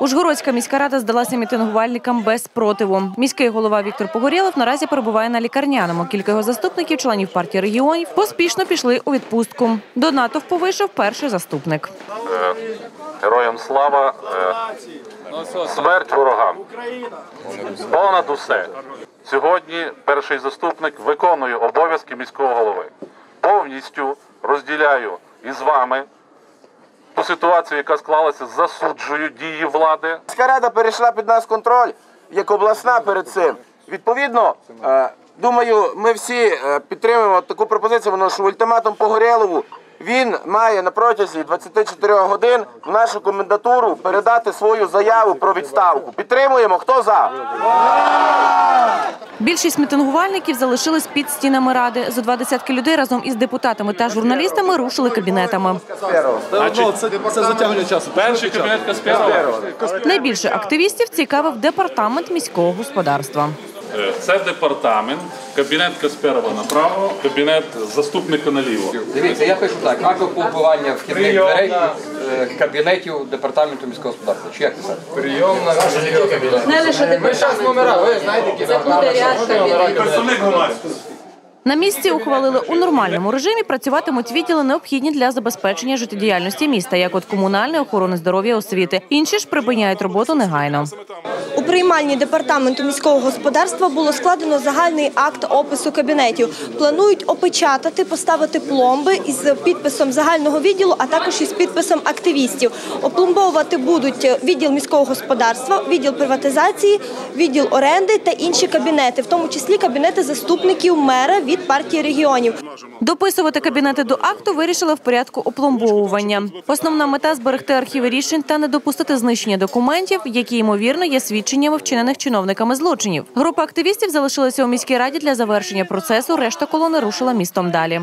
Ужгородська міська рада здалася мітингувальникам без спротиву. Міський голова Віктор Погорєлов наразі перебуває на лікарняному. Кілька його заступників, членів партії регіонів, поспішно пішли у відпустку. До натовпу вийшов перший заступник. Героям слава, е, смерть ворогам. Понад усе. Сьогодні перший заступник виконує обов'язки міського голови. Повністю розділяю із вами ту ситуацію, яка склалася, засуджую дії влади. Міська рада перейшла під нас контроль, як обласна перед цим. Відповідно, е, думаю, ми всі е, підтримуємо таку пропозицію, воно що ультиматум Погорєлову. Він має на протязі 24 годин в нашу комендатуру передати свою заяву про відставку. Підтримуємо. Хто за? Більшість мітингувальників залишились під стінами ради. Зо два десятки людей разом із депутатами та журналістами рушили кабінетами. Це, це затягування часу. Перший кабінет Каспірова. Найбільше активістів цікавив департамент міського господарства. Е, Це департамент, кабінет Каспірова направо, кабінет заступника наліво. Дивіться, я пишу так, акт опублікування вхідних дверей е, кабінетів департаменту міського господарства. Чи як писати? Не лише департамент. Це буде ряд кабінетів. На місці ухвалили у нормальному режимі працюватимуть відділи необхідні для забезпечення життєдіяльності міста, як от комунальної охорони здоров'я освіти. Інші ж припиняють роботу негайно. У приймальні департаменту міського господарства було складено загальний акт опису кабінетів. Планують опечатати, поставити пломби із підписом загального відділу, а також із підписом активістів. Опломбовувати будуть відділ міського господарства, відділ приватизації, відділ оренди та інші кабінети, в тому числі кабінети заступників мера від партії регіонів. Дописувати кабінети до акту вирішили в порядку опломбовування. Основна мета зберегти архіви рішень та не допустити знищення документів, які ймовірно є свідченнями вчинених чиновниками злочинів. Група активістів залишилася у міській раді для завершення процесу. Решта колони рушила містом далі.